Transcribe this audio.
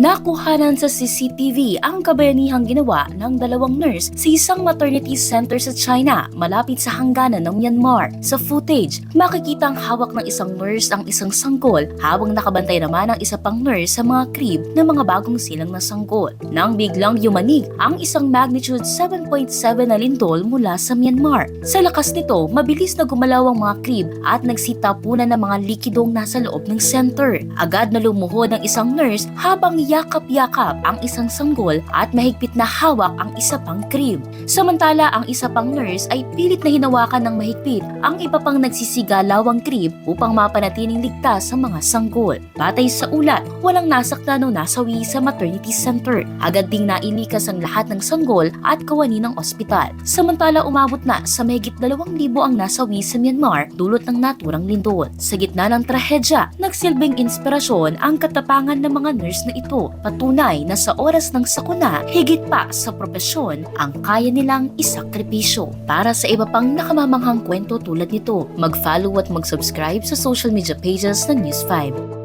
Nakuhanan sa CCTV ang kabayanihang ginawa ng dalawang nurse sa isang maternity center sa China malapit sa hangganan ng Myanmar. Sa footage, makikita ang hawak ng isang nurse ang isang sanggol habang nakabantay naman ang isa pang nurse sa mga crib ng mga bagong silang na sanggol. Nang biglang yumanig ang isang magnitude 7.7 na lindol mula sa Myanmar. Sa lakas nito, mabilis na gumalaw ang mga crib at nagsitapunan ng mga likidong nasa loob ng center. Agad na lumuhod ang isang nurse habang yakap-yakap ang isang sanggol at mahigpit na hawak ang isa pang crib. Samantala, ang isa pang nurse ay pilit na hinawakan ng mahigpit ang iba pang nagsisigalaw crib upang mapanatiling ligtas sa mga sanggol. Batay sa ulat, walang nasaktan o nasawi sa maternity center. Agad ding nailikas ang lahat ng sanggol at kawani ng ospital. Samantala, umabot na sa mahigit 2,000 ang nasawi sa Myanmar dulot ng naturang lindol. Sa gitna ng trahedya, nagsilbing inspirasyon ang katapangan ng mga nurse na ito. Patunay na sa oras ng sakuna, higit pa sa propesyon ang kaya nilang isakripisyo. Para sa iba pang nakamamanghang kwento tulad nito, mag-follow at mag-subscribe sa social media pages ng News 5.